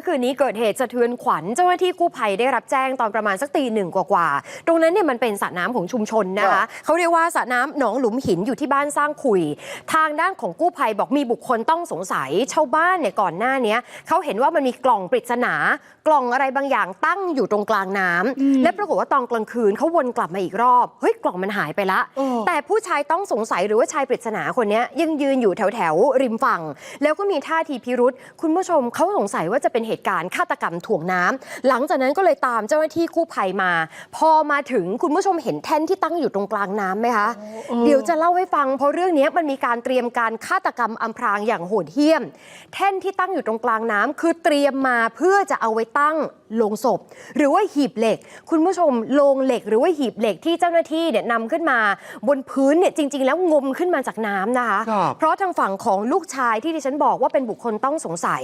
มื่อคืนนี้เกิดเหตุสะเทือนขวัญเจ้าหน้าที่กู้ภัยได้รับแจ้งตอนประมาณสักตีหนึ่งกว่าๆตรงนั้นเนี่ยมันเป็นสระน้ำของชุมชนนะครัคะบเขาเรียกว่าสระน้ำหนองหลุมหินอยู่ที่บ้านสร้างขุย ทางด้านของกู้ภัยบอกมีบุคคลต้องสงสัยชาวบ้านเนี่ยก่อนหน้าเนี้ยเขาเห็นว่ามันมีกล่องปริศนา กล่องอะไรบางอย่างตั้งอยู่ตรงกลางน้ำและปรากฏว่าตอนกลางคืนเขาวนกลับมาอีกรอบเฮ้ยกล่องมันหายไปละ เออ แต่ผู้ชายต้องสงสัยหรือว่าชายปริศนาคนเนี้ยยังยืนอยู่แถวแถวๆริมฝั่ง แล้วก็มีท่าทีพิรุษคุณผู้ชมเขาสงสัยว่าจะเป็นเหตุการณ์ฆาตกรรมถ่วงน้ำหลังจากนั้นก็เลยตามเจ้าหน้าที่กู้ภัยมา พอมาถึงคุณผู้ชมเห็นแท่นที่ตั้งอยู่ตรงกลางน้ำไหมคะเดี๋ยวจะเล่าให้ฟัง เพราะเรื่องนี้มันมีการเตรียมการฆาตกรรมอำพรางอย่างโหดเหี้ยม แท่นที่ตั้งอยู่ตรงกลางน้ำคือเตรียมมาเพื่อจะเอาไว้ตั้ง โลงศพ หรือว่าหีบเหล็ก คุณผู้ชมโลงเหล็ก หรือว่าหีบเหล็กที่เจ้าหน้าที่เนี่ยนำขึ้นมา บนพื้นเนี่ยจริง ๆ แล้วงมขึ้นมาจากน้ำนะคะ ครับ เพราะทางฝั่งของลูกชายที่ดิฉันบอกว่าเป็นบุคคลต้องสงสัย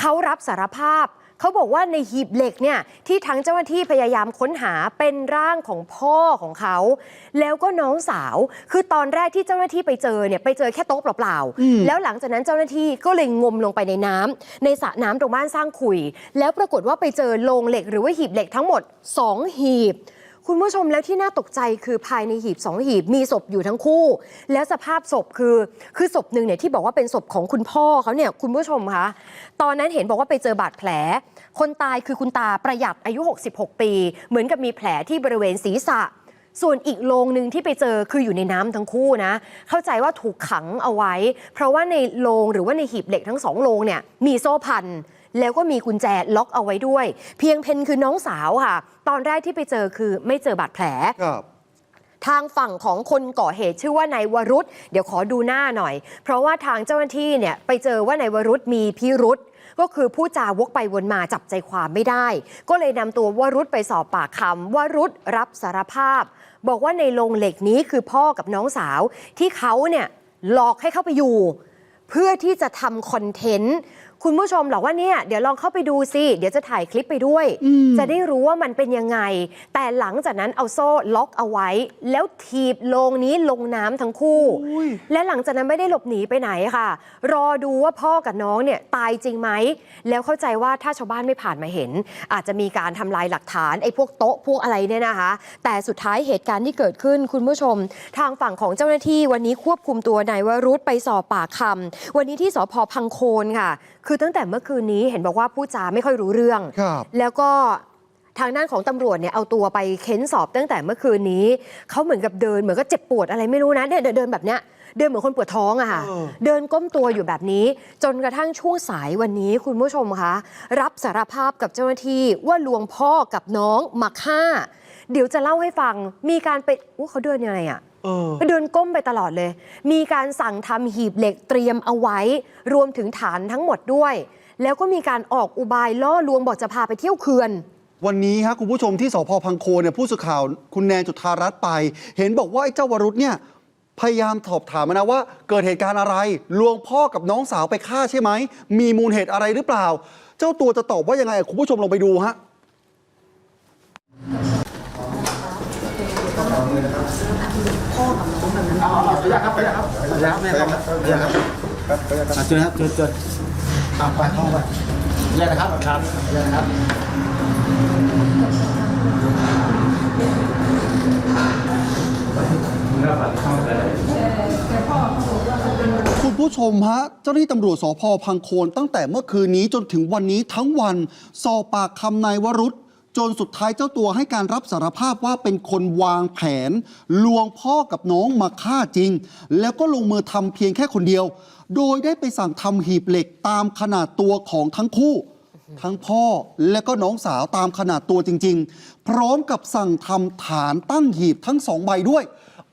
เขารับสารภาพ เขาบอกว่าในหีบเหล็กเนี่ยที่ทั้งเจ้าหน้าที่พยายามค้นหาเป็นร่างของพ่อของเขา แล้วก็น้องสาว คือตอนแรกที่เจ้าหน้าที่ไปเจอเนี่ยไปเจอแค่โต๊ะเปล่าอืมๆแล้วหลังจากนั้นเจ้าหน้าที่ก็เลยงมลงไปในน้ำในสระน้ำตรงบ้านสร้างขุย แล้วปรากฏว่าไปเจอโลงเหล็กหรือว่าหีบเหล็กทั้งหมด 2 หีบ คุณผู้ชมแล้วที่น่าตกใจคือภายในหีบสองหีบมีศพอยู่ทั้งคู่ แล้วสภาพศพคือคือศพหนึ่งเนี่ยที่บอกว่าเป็นศพของคุณพ่อเขาเนี่ยคุณผู้ชมคะตอนนั้นเห็นบอกว่าไปเจอบาดแผล คนตายคือคุณตาประหยัดอายุ 66 ปี เหมือนกับมีแผลที่บริเวณศีรษะ ส่วนอีกโรงหนึ่งที่ไปเจอคืออยู่ในน้ำทั้งคู่นะ เข้าใจว่าถูกขังเอาไว้ เพราะว่าในโรงหรือว่าในหีบเหล็กทั้งสองโรงเนี่ยมีโซ่พัน แล้วก็มีกุญแจล็อกเอาไว้ด้วย เพียงเพนคือน้องสาวค่ะ ตอนแรกที่ไปเจอคือไม่เจอบาดแผล ครับ ทางฝั่งของคนก่อเหตุชื่อว่านายวรุษเดี๋ยวขอดูหน้าหน่อย เพราะว่าทางเจ้าหน้าที่เนี่ยไปเจอว่านายวรุษมีพิรุษก็คือผู้จาวกไปวนมาจับใจความไม่ได้ ก็เลยนำตัววรุษไปสอบปากคำวรุษรับสารภาพ บอกว่าในโรงเหล็กนี้คือพ่อกับน้องสาว ที่เขาเนี่ยหลอกให้เข้าไปอยู่ เพื่อที่จะทำคอนเทนต์ คุณผู้ชมหรอกว่าเนี่ยเดี๋ยวลองเข้าไปดูสิเดี๋ยวจะถ่ายคลิปไปด้วยอืมจะได้รู้ว่ามันเป็นยังไง แต่หลังจากนั้นเอาโซ่ล็อกเอาไว้ แล้วถีบโลงนี้ลงน้ำทั้งคู่อุ้ยและหลังจากนั้นไม่ได้หลบหนีไปไหนค่ะ รอดูว่าพ่อกับน้องเนี่ยตายจริงไหมแล้วเข้าใจว่าถ้าชาวบ้านไม่ผ่านมาเห็น อาจจะมีการทำลายหลักฐานไอ้พวกโต๊ะพวกอะไรเนี่ยนะคะ แต่สุดท้ายเหตุการณ์ที่เกิดขึ้นคุณผู้ชม ทางฝั่งของเจ้าหน้าที่วันนี้ควบคุมตัวนายวรุษไปสอบปากคำวันนี้ที่สพพังโคนค่ะคือตั้งแต่เมื่อคืนนี้เห็นบอกว่าผู้จาไม่ค่อยรู้เรื่อง ครับแล้วก็ทางด้านของตำรวจเนี่ยเอาตัวไปเค้นสอบตั้งแต่เมื่อคืนนี้ เขาเหมือนกับเดินเหมือนก็เจ็บปวดอะไรไม่รู้นะเนี่ยเดินเดินแบบเนี้ยเดินเหมือนคนปวดท้องอะค่ะ เออ เดินก้มตัวอยู่แบบนี้ จนกระทั่งช่วงสายวันนี้คุณผู้ชมคะรับสารภาพกับเจ้าหน้าที่ว่าลวงพ่อกับน้องมาฆ่า เดี๋ยวจะเล่าให้ฟังมีการไปอู้เขาเดินยังไงอะเออ ก็เดินก้มไปตลอดเลย มีการสั่งทำหีบเหล็กเตรียมเอาไว้ รวมถึงฐานทั้งหมดด้วย แล้วก็มีการออกอุบายล่อลวงบอกจะพาไปเที่ยวเขื่อนวันนี้ฮะคุณผู้ชมที่สพพังโคนเนี่ยผู้สื่อข่าวคุณแนนจุธารัตน์ไป เห็นบอกว่าไอ้เจ้าวรุษเนี่ยพยายามสอบถามมานะว่า เกิดเหตุการณ์อะไร ลวงพ่อกับน้องสาวไปฆ่าใช่ไหม มีมูลเหตุอะไรหรือเปล่า เจ้าตัวจะตอบว่ายังไงคุณผู้ชมลองไปดูฮะ อะเชิญครับเชิญเชิญอะไปเข้าไปแยกนะครับครับแยกนะครับคุณผู้ชมฮะ เจ้าหน้าที่ตำรวจสพพังโคนตั้งแต่เมื่อคืนนี้จนถึงวันนี้ทั้งวัน สอบปากคำนายวรุษ จนสุดท้ายเจ้าตัวให้การรับสารภาพว่าเป็นคนวางแผน ลวงพ่อกับน้องมาฆ่าจริง แล้วก็ลงมือทำเพียงแค่คนเดียว โดยได้ไปสั่งทำหีบเหล็กตามขนาดตัวของทั้งคู่ ทั้งพ่อและก็น้องสาวตามขนาดตัวจริง ๆ พร้อมกับสั่งทำฐานตั้งหีบทั้งสองใบด้วย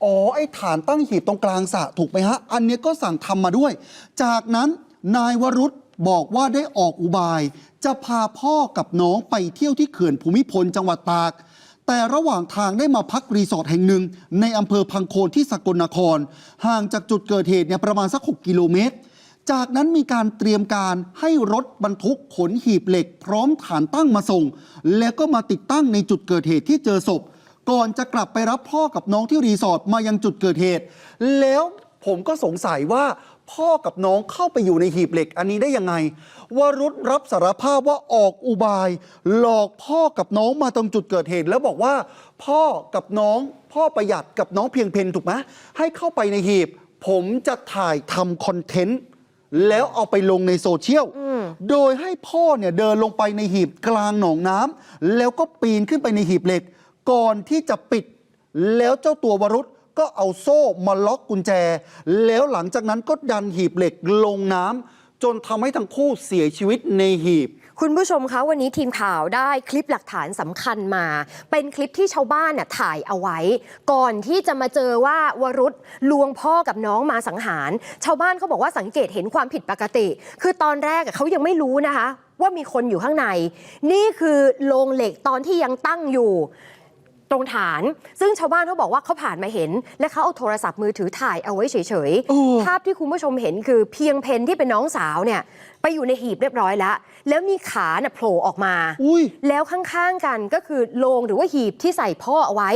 อ๋อไอ้ฐานตั้งหีบตรงกลางสระถูกไหมฮะ อันนี้ก็สั่งทำมาด้วย จากนั้นนายวรุษ บอกว่าได้ออกอุบาย จะพาพ่อกับน้องไปเที่ยวที่เขื่อนภูมิพลจังหวัดตาก แต่ระหว่างทางได้มาพักรีสอร์ทแห่งหนึ่ง ในอำเภอพังโคนที่สกลนคร ห่างจากจุดเกิดเหตุเนี่ยประมาณสัก 6 กิโลเมตร จากนั้นมีการเตรียมการให้รถบรรทุกขนหีบเหล็ก พร้อมฐานตั้งมาส่ง แล้วก็มาติดตั้งในจุดเกิดเหตุที่เจอศพ ก่อนจะกลับไปรับพ่อกับน้องที่รีสอร์ทมายังจุดเกิดเหตุ แล้วผมก็สงสัยว่า พ่อกับน้องเข้าไปอยู่ในหีบเหล็กอันนี้ได้ยังไงวรุษรับสารภาพว่าออกอุบาย หลอกพ่อกับน้องมาตรงจุดเกิดเหตุ แล้วบอกว่า พ่อกับน้องพ่อประหยัดกับน้องเพียงเพนถูกไหมให้เข้าไปในหีบ ผมจะถ่ายทำคอนเทนต์แล้วเอาไปลงในโซเชียล โดยให้พ่อเนี่ยเดินลงไปในหีบกลางหนองน้ำแล้วก็ปีนขึ้นไปในหีบเหล็ก ก่อนที่จะปิด แล้วเจ้าตัววรุษ ก็เอาโซ่มาล็อกกุญแจ แล้วหลังจากนั้นก็ดันหีบเหล็กลงน้ำจนทำให้ทั้งคู่เสียชีวิตในหีบ คุณผู้ชมคะวันนี้ทีมข่าวได้คลิปหลักฐานสำคัญมา เป็นคลิปที่ชาวบ้านน่ะถ่ายเอาไว้ ก่อนที่จะมาเจอว่าวรุษลวงพ่อกับน้องมาสังหาร ชาวบ้านเขาบอกว่าสังเกตเห็นความผิดปกติ คือตอนแรกอะเขายังไม่รู้นะคะ ว่ามีคนอยู่ข้างใน นี่คือโลงเหล็กตอนที่ยังตั้งอยู่ ตรงฐาน ซึ่งชาวบ้านเขาบอกว่าเขาผ่านมาเห็น และเขาเอาโทรศัพท์มือถือถ่ายเอาไว้เฉยเออๆภาพที่คุณผู้ชมเห็นคือเพียงเพนที่เป็นน้องสาวเนี่ยไปอยู่ในหีบเรียบร้อยแล้ว แล้วมีขาเนี่ยโผล่ออกมาอุ้ยแล้วข้างๆกันก็คือโลงหรือว่าหีบที่ใส่พ่อเอาไว้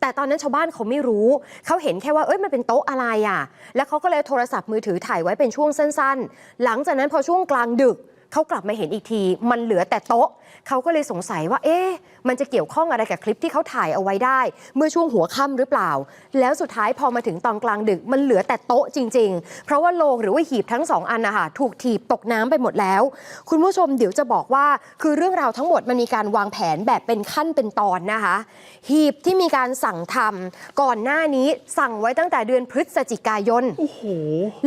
แต่ตอนนั้นชาวบ้านเขาไม่รู้ เขาเห็นแค่ว่าเอ้ยมันเป็นโต๊ะอะไรอะ แล้วเขาก็เลยโทรศัพท์มือถือถ่ายไว้เป็นช่วงสั้นๆ หลังจากนั้นพอช่วงกลางดึก เขากลับมาเห็นอีกที มันเหลือแต่โต๊ะ เขาก็เลยสงสัยว่า เอ๊ะมันจะเกี่ยวข้องอะไรกับคลิปที่เขาถ่ายเอาไว้ได้ เมื่อช่วงหัวค่ำหรือเปล่า แล้วสุดท้ายพอมาถึงตอนกลางดึกมันเหลือแต่โต๊ะจริง ๆ เพราะว่าโลงหรือว่าหีบทั้งสองอันนะคะถูกถีบตกน้ำไปหมดแล้ว คุณผู้ชมเดี๋ยวจะบอกว่าคือเรื่องราวทั้งหมดมันมีการวางแผนแบบเป็นขั้นเป็นตอนนะคะ หีบที่มีการสั่งทำก่อนหน้านี้สั่งไว้ตั้งแต่เดือนพฤศจิกายนโอ้โห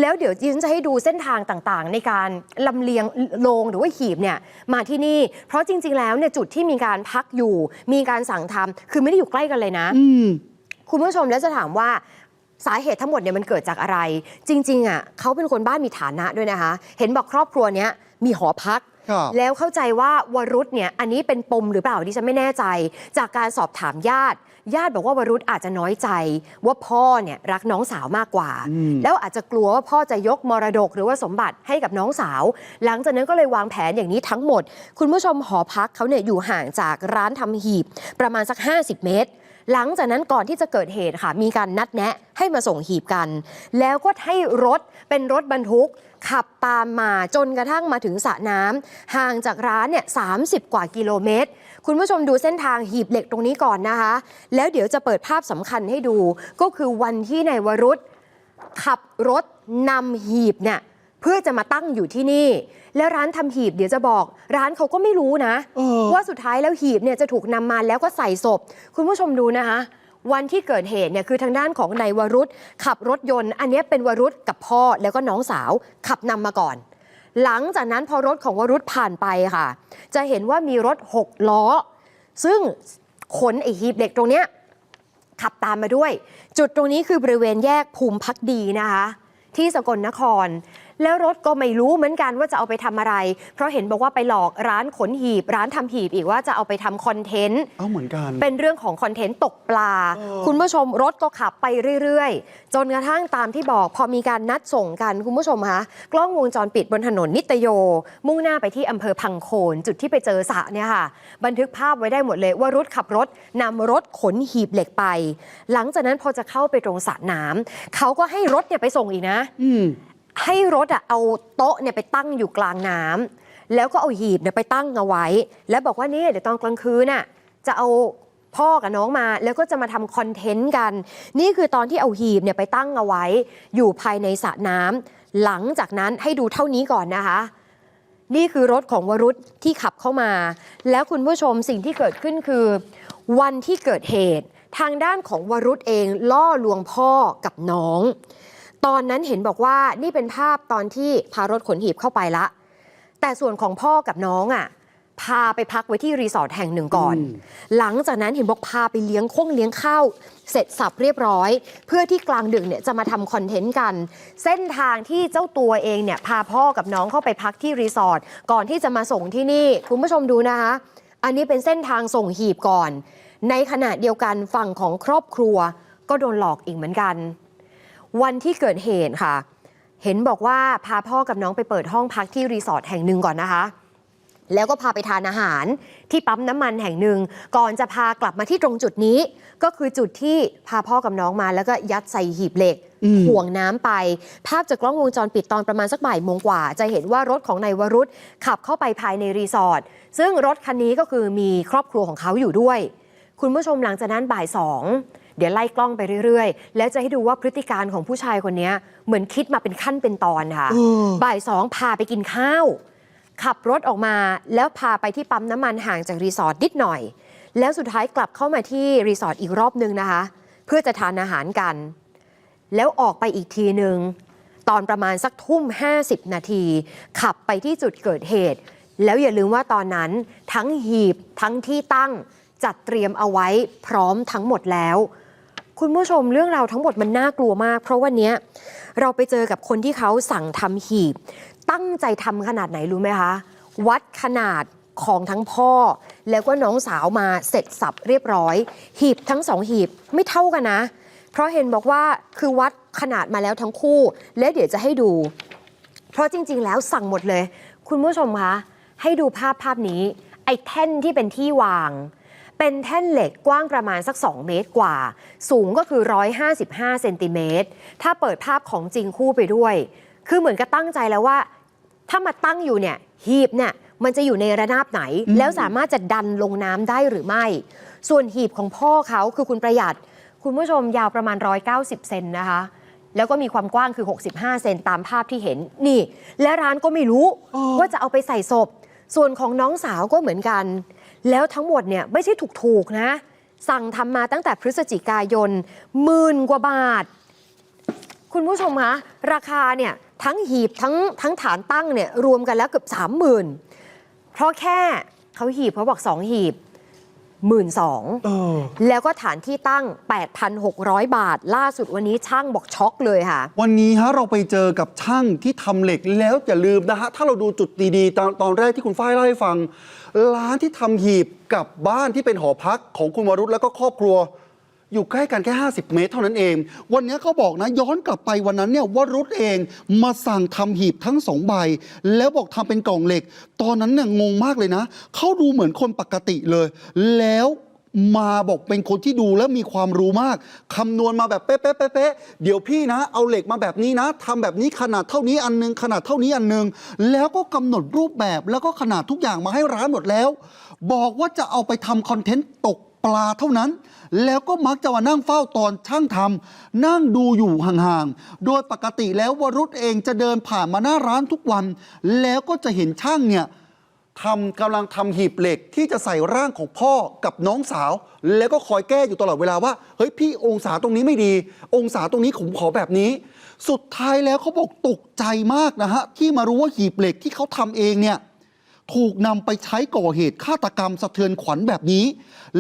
แล้วเดี๋ยวดิฉันจะให้ดูเส้นทางต่างๆ ในการลำเลียงโลงหรือว่าหีบเนี่ยมาที่นี่ เพราะจริง ๆ แล้วเนี่ยจุดที่มีการพักอยู่ มีการสั่งทำคือไม่ได้อยู่ใกล้กันเลยนะอืมคุณผู้ชมแล้วจะถามว่าสาเหตุทั้งหมดเนี่ยมันเกิดจากอะไร จริงๆอะเขาเป็นคนบ้านมีฐานะด้วยนะคะ เห็นบอกครอบครัวเนี้ยมีหอพักครับแล้วเข้าใจว่าวรุษเนี่ยอันนี้เป็นปมหรือเปล่าดิฉันไม่แน่ใจ จากการสอบถามญาติ ญาติบอกว่าวรุษอาจจะน้อยใจว่าพ่อเนี่ยรักน้องสาวมากกว่า แล้วอาจจะกลัวว่าพ่อจะยกมรดกหรือว่าสมบัติให้กับน้องสาว หลังจากนั้นก็เลยวางแผนอย่างนี้ทั้งหมด คุณผู้ชมหอพักเขาเนี่ยอยู่ห่างจากร้านทำหีบประมาณสัก 50 เมตรหลังจากนั้นก่อนที่จะเกิดเหตุค่ะ มีการนัดแนะให้มาส่งหีบกัน แล้วก็ให้รถเป็นรถบรรทุก ขับตามมาจนกระทั่งมาถึงสระน้ำห่างจากร้านเนี่ย30กว่ากิโลเมตร คุณผู้ชมดูเส้นทางหีบเหล็กตรงนี้ก่อนนะคะ แล้วเดี๋ยวจะเปิดภาพสำคัญให้ดู ก็คือวันที่นายวรุษขับรถนำหีบเนี่ยเพื่อจะมาตั้งอยู่ที่นี่ แล้วร้านทำหีบเดี๋ยวจะบอก ร้านเขาก็ไม่รู้นะเออว่าสุดท้ายแล้วหีบเนี่ยจะถูกนำมาแล้วก็ใส่ศพ คุณผู้ชมดูนะคะ วันที่เกิดเหตุเนี่ยคือทางด้านของนายวรุษขับรถยนต์ อันเนี้ยเป็นวรุษกับพ่อแล้วก็น้องสาวขับนำมาก่อน หลังจากนั้นพอรถของวรุษผ่านไปค่ะ จะเห็นว่ามีรถหกล้อ ซึ่งขนไอหีบเหล็กตรงเนี้ยขับตามมาด้วย จุดตรงนี้คือบริเวณแยกภูมิพักดีนะคะ ที่สกลนคร แล้วรถก็ไม่รู้เหมือนกันว่าจะเอาไปทำอะไร เพราะเห็นบอกว่าไปหลอกร้านขนหีบ ร้านทำหีบอีกว่าจะเอาไปทำคอนเทนต์เอาเหมือนกัน เป็นเรื่องของคอนเทนต์ตกปลาเออคุณผู้ชมรถก็ขับไปเรื่อยๆ จนกระทั่งตามที่บอก พอมีการนัดส่งกันคุณผู้ชมคะกล้องวงจรปิดบนถนนนิตโย มุ่งหน้าไปที่อำเภอพังโคน จุดที่ไปเจอสระเนี่ยค่ะ บันทึกภาพไว้ได้หมดเลยว่ารุดขับรถนำรถขนหีบเหล็กไป หลังจากนั้นพอจะเข้าไปตรงสระน้ำเขาก็ให้รถเนี่ยไปส่งอีกนะอืม ให้รถอะเอาโต๊ะเนี่ยไปตั้งอยู่กลางน้ำแล้วก็เอาหีบเนี่ยไปตั้งเอาไว้ แล้วบอกว่าเนี่ยเดี๋ยวตอนกลางคืนน่ะจะเอาพ่อกับน้องมา แล้วก็จะมาทำคอนเทนต์กัน นี่คือตอนที่เอาหีบเนี่ยไปตั้งเอาไว้ อยู่ภายในสระน้ำหลังจากนั้นให้ดูเท่านี้ก่อนนะคะ นี่คือรถของวรุษที่ขับเข้ามา แล้วคุณผู้ชมสิ่งที่เกิดขึ้นคือ วันที่เกิดเหตุ ทางด้านของวรุษเองล่อลวงพ่อกับน้อง ตอนนั้นเห็นบอกว่านี่เป็นภาพตอนที่พารถขนหีบเข้าไปละ แต่ส่วนของพ่อกับน้องอะพาไปพักไว้ที่รีสอร์ทแห่งหนึ่งก่อนอืมหลังจากนั้นเห็นบอกพาไปเลี้ยงข้งเลี้ยงข้าว เสร็จสับเรียบร้อย เพื่อที่กลางดึกเนี่ยจะมาทำคอนเทนต์กัน เส้นทางที่เจ้าตัวเองเนี่ยพาพ่อกับน้องเข้าไปพักที่รีสอร์ทก่อนที่จะมาส่งที่นี่ คุณผู้ชมดูนะคะ อันนี้เป็นเส้นทางส่งหีบก่อน ในขณะเดียวกันฝั่งของครอบครัวก็โดนหลอกอีกเหมือนกัน วันที่เกิดเหตุค่ะ เห็นบอกว่าพาพ่อกับน้องไปเปิดห้องพักที่รีสอร์ทแห่งหนึ่งก่อนนะคะ แล้วก็พาไปทานอาหารที่ปั๊มน้ำมันแห่งหนึ่ง ก่อนจะพากลับมาที่ตรงจุดนี้ ก็คือจุดที่พาพ่อกับน้องมาแล้วก็ยัดใส่หีบเหล็กอืมห่วงน้ำไป ภาพจากกล้องวงจรปิดตอนประมาณสักบ่ายโมงกว่า จะเห็นว่ารถของนายวรุษขับเข้าไปภายในรีสอร์ทซึ่งรถคันนี้ก็คือมีครอบครัวของเขาอยู่ด้วย คุณผู้ชมหลังจากนั้นบ่ายสอง เดี๋ยวไล่กล้องไปเรื่อยๆ แล้วจะให้ดูว่าพฤติการของผู้ชายคนนี้เหมือนคิดมาเป็นขั้นเป็นตอนค่ะเออบ่ายสองพาไปกินข้าว ขับรถออกมาแล้วพาไปที่ปั๊มน้ำมันห่างจากรีสอร์ทนิดหน่อย แล้วสุดท้ายกลับเข้ามาที่รีสอร์ทอีกรอบนึงนะคะ เพื่อจะทานอาหารกัน แล้วออกไปอีกทีหนึ่งตอนประมาณสักทุ่ม 50 นาที ขับไปที่จุดเกิดเหตุ แล้วอย่าลืมว่าตอนนั้นทั้งหีบทั้งที่ตั้งจัดเตรียมเอาไว้พร้อมทั้งหมดแล้ว คุณผู้ชมเรื่องราวทั้งหมดมันน่ากลัวมาก เพราะวันนี้เราไปเจอกับคนที่เขาสั่งทำหีบ ตั้งใจทำขนาดไหนรู้ไหมคะ วัดขนาดของทั้งพ่อ แล้วก็น้องสาวมาเสร็จสับเรียบร้อย หีบทั้งสองหีบไม่เท่ากันนะ เพราะเห็นบอกว่าคือวัดขนาดมาแล้วทั้งคู่ และเดี๋ยวจะให้ดู เพราะจริง ๆ แล้วสั่งหมดเลย คุณผู้ชมคะให้ดูภาพภาพนี้ ไอ้แท่นที่เป็นที่วาง เป็นแท่นเหล็กกว้างประมาณสัก 2 เมตรกว่า สูงก็คือ 155เซนติเมตรถ้าเปิดภาพของจริงคู่ไปด้วย คือเหมือนกับตั้งใจแล้วว่า ถ้ามาตั้งอยู่เนี่ยหีบเนี่ยมันจะอยู่ในระนาบไหน แล้วสามารถจะดันลงน้ำได้หรือไม่ ส่วนหีบของพ่อเขาคือคุณประหยัด คุณผู้ชมยาวประมาณ 190 เซนนะคะ แล้วก็มีความกว้างคือ 65 เซนตามภาพที่เห็นนี่ และร้านก็ไม่รู้อ๋อว่าจะเอาไปใส่ศพ ส่วนของน้องสาวก็เหมือนกัน แล้วทั้งหมดเนี่ยไม่ใช่ถูกๆนะ สั่งทำมาตั้งแต่พฤศจิกายนหมื่นกว่าบาท คุณผู้ชมคะราคาเนี่ยทั้งหีบทั้งทั้งฐานตั้งเนี่ยรวมกันแล้วเกือบสามหมื่นเพราะแค่เขาหีบเขาบอกสองหีบ หมื่นสองเออแล้วก็ฐานที่ตั้ง 8,600 บาท ล่าสุดวันนี้ช่างบอกช็อกเลยค่ะ วันนี้ฮะเราไปเจอกับช่างที่ทำเหล็กแล้วอย่าลืมนะฮะ ถ้าเราดูจุดดีๆ ตอนตอนแรกที่คุณฝ้ายเล่าให้ฟัง ร้านที่ทำหีบกับบ้านที่เป็นหอพักของคุณวรุษแล้วก็ครอบครัว อยู่ใกล้กันแค่ 50 เมตรเท่านั้นเอง วันนี้เขาบอกนะย้อนกลับไปวันนั้นเนี่ยวรุษเองมาสั่งทำหีบทั้งสองใบ แล้วบอกทำเป็นกล่องเหล็ก ตอนนั้นเนี่ยงงมากเลยนะ เขาดูเหมือนคนปกติเลย แล้วมาบอกเป็นคนที่ดูแล้วมีความรู้มาก คำนวณมาแบบเป๊ะๆเป๊ะเดี๋ยวพี่นะ เอาเหล็กมาแบบนี้นะทำแบบนี้ขนาดเท่านี้อันนึง ขนาดเท่านี้อันนึง แล้วก็กำหนดรูปแบบแล้วก็ขนาดทุกอย่างมาให้ร้านหมดแล้ว บอกว่าจะเอาไปทำคอนเทนต์ตกปลาเท่านั้น แล้วก็มักจะมานั่งเฝ้าตอนช่างทำนั่งดูอยู่ห่างๆ โดยปกติแล้ววรุษเองจะเดินผ่านมาหน้าร้านทุกวัน แล้วก็จะเห็นช่างเนี่ยทำกำลังทำหีบเหล็กที่จะใส่ร่างของพ่อกับน้องสาว แล้วก็คอยแก้อยู่ตลอดเวลาว่าเฮ้ยพี่องศาตรงนี้ไม่ดี องศาตรงนี้ผมขอแบบนี้ สุดท้ายแล้วเขาบอกตกใจมากนะฮะที่มารู้ว่าหีบเหล็กที่เขาทำเองเนี่ย ถูกนำไปใช้ก่อเหตุฆาตกรรมสะเทือนขวัญแบบนี้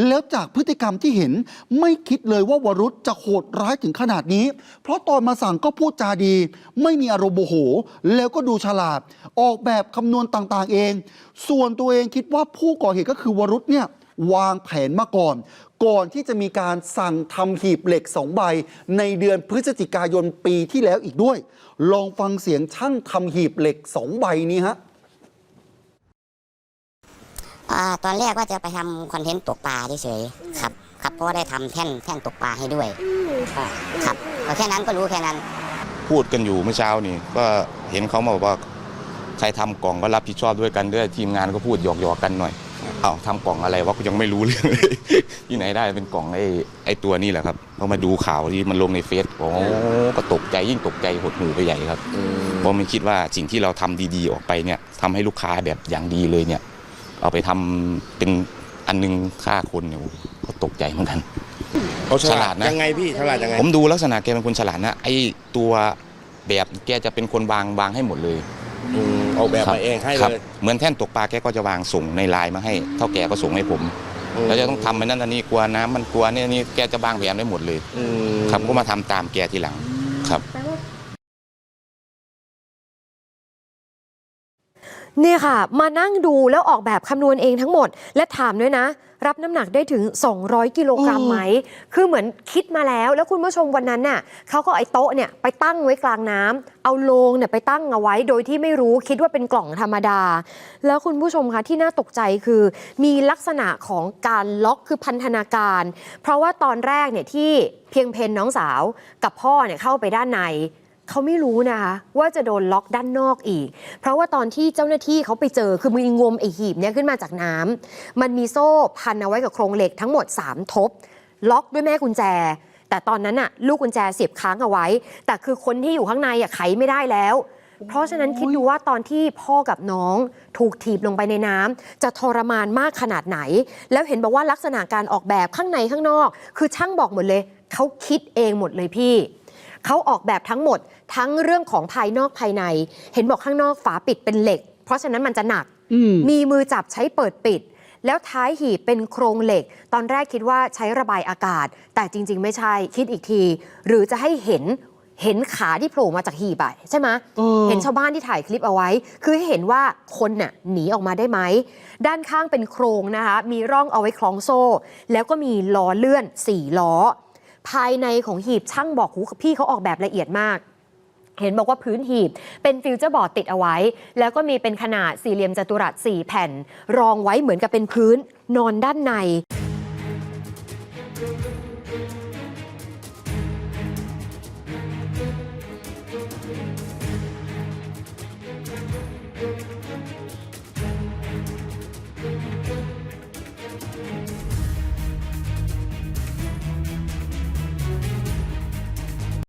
แล้วจากพฤติกรรมที่เห็นไม่คิดเลยว่าวรุษจะโหดร้ายถึงขนาดนี้ เพราะตอนมาสั่งก็พูดจาดี ไม่มีอารมณ์โมโห แล้วก็ดูฉลาด ออกแบบคำนวณต่างๆเอง ส่วนตัวเองคิดว่าผู้ก่อเหตุก็คือวรุษเนี่ยวางแผนมาก่อน ก่อนที่จะมีการสั่งทำหีบเหล็กสองใบ ในเดือนพฤศจิกายนปีที่แล้วอีกด้วย ลองฟังเสียงช่างทำหีบเหล็กสองใบนี้ฮะ อ่าตอนแรกว่าจะไปทำคอนเทนต์ตกปลาเฉยๆครับ ครับเพราะว่าได้ทำแท่นแท่นตกปลาให้ด้วยอ่าครับก็แค่นั้นก็รู้แค่นั้น พูดกันอยู่เมื่อเช้านี่ ก็เห็นเขามาบอกว่าใครทำกล่องก็รับผิดชอบด้วยกันด้วยทีมงานก็พูดหยอกๆกันหน่อยเอาทำกล่องอะไรวะก็ยังไม่รู้เรื่องเลย ที่ไหนได้เป็นกล่องไอ้ไอ้ตัวนี้แหละครับพอมาดูข่าวที่มันลงในเฟซโอ้ก็ตกใจยิ่งตกใจหดหูไปใหญ่ครับ เพราะไม่คิดว่าสิ่งที่เราทำดีๆออกไปเนี่ยทำให้ลูกค้าแบบอย่างดีเลยเนี่ย เอาไปทำเป็นอันนึงฆ่าคนเนี่ยโอ้ก็ตกใจเหมือนกันเขาฉฉลาลาดดนะยังไงพี่ฉลาดยังไงผมดูลักษณะแกเป็นคนฉลาดนะไอ้ตัวแบบแกจะเป็นคนวางวางให้หมดเลยอืมออกแบบครัมาเองให้คเลรับยเหมือนแท่นตกปลาแกก็จะวางส่งในไลน์มาให้เท่าแกก็ส่งให้ผมอืมแล้วจะต้องทำไปนั่นอันนี้กลัวน้ำมันกลัวเนี่ยนี่แกจะวางแผนไว้หมดเลยอืมครับก็มาทำตามแกทีหลังครับ เนี่ยค่ะ มานั่งดูแล้วออกแบบคำนวณเองทั้งหมด และถามด้วยนะ รับน้ำหนักได้ถึง 200 กิโลกรัมไหม คือเหมือนคิดมาแล้ว แล้วคุณผู้ชมวันนั้นน่ะเขาก็ไอ้โต๊ะเนี่ยไปตั้งไว้กลางน้ำเอาโลงเนี่ยไปตั้งเอาไว้ โดยที่ไม่รู้คิดว่าเป็นกล่องธรรมดา แล้วคุณผู้ชมคะที่น่าตกใจคือ มีลักษณะของการล็อกคือพันธนาการ เพราะว่าตอนแรกเนี่ยที่เพียงเพนน้องสาวกับพ่อเนี่ยเข้าไปด้านใน เขาไม่รู้นะคะว่าจะโดนล็อกด้านนอกอีก เพราะว่าตอนที่เจ้าหน้าที่เขาไปเจอคือมีงมไอหีบเนี่ยขึ้นมาจากน้ำมันมีโซ่พันเอาไว้กับโครงเหล็กทั้งหมด 3 ทบ ล็อกด้วยแม่กุญแจ แต่ตอนนั้นน่ะลูกกุญแจเสียบค้างเอาไว้ แต่คือคนที่อยู่ข้างในอะไขไม่ได้แล้ว เพราะฉะนั้นคิดดูว่าตอนที่พ่อกับน้องถูกถีบลงไปในน้ำจะทรมานมากขนาดไหน แล้วเห็นบอกว่าลักษณะการออกแบบข้างในข้างนอก คือช่างบอกหมดเลยเขาคิดเองหมดเลยพี่ เขาออกแบบทั้งหมดทั้งเรื่องของภายนอกภายใน เห็นบอกข้างนอกฝาปิดเป็นเหล็ก เพราะฉะนั้นมันจะหนักอืมมีมือจับใช้เปิดปิด แล้วท้ายหีบเป็นโครงเหล็ก ตอนแรกคิดว่าใช้ระบายอากาศ แต่จริง ๆ ไม่ใช่คิดอีกที หรือจะให้เห็นเห็นขาที่โผล่มาจากหีบอะใช่ไหมเออเห็นชาวบ้านที่ถ่ายคลิปเอาไว้ คือให้เห็นว่าคนน่ะหนีออกมาได้ไหม ด้านข้างเป็นโครงนะคะ มีร่องเอาไว้คล้องโซ่ แล้วก็มีล้อเลื่อนสี่ล้อ ภายในของหีบช่างบอกหูพี่เขาออกแบบละเอียดมากเห็นบอกว่าพื้นหีบเป็นฟิวเจอร์บอร์ดติดเอาไว้ แล้วก็มีเป็นขนาดสี่เหลี่ยมจัตุรัส4แผ่น รองไว้เหมือนกับเป็นพื้นนอนด้านใน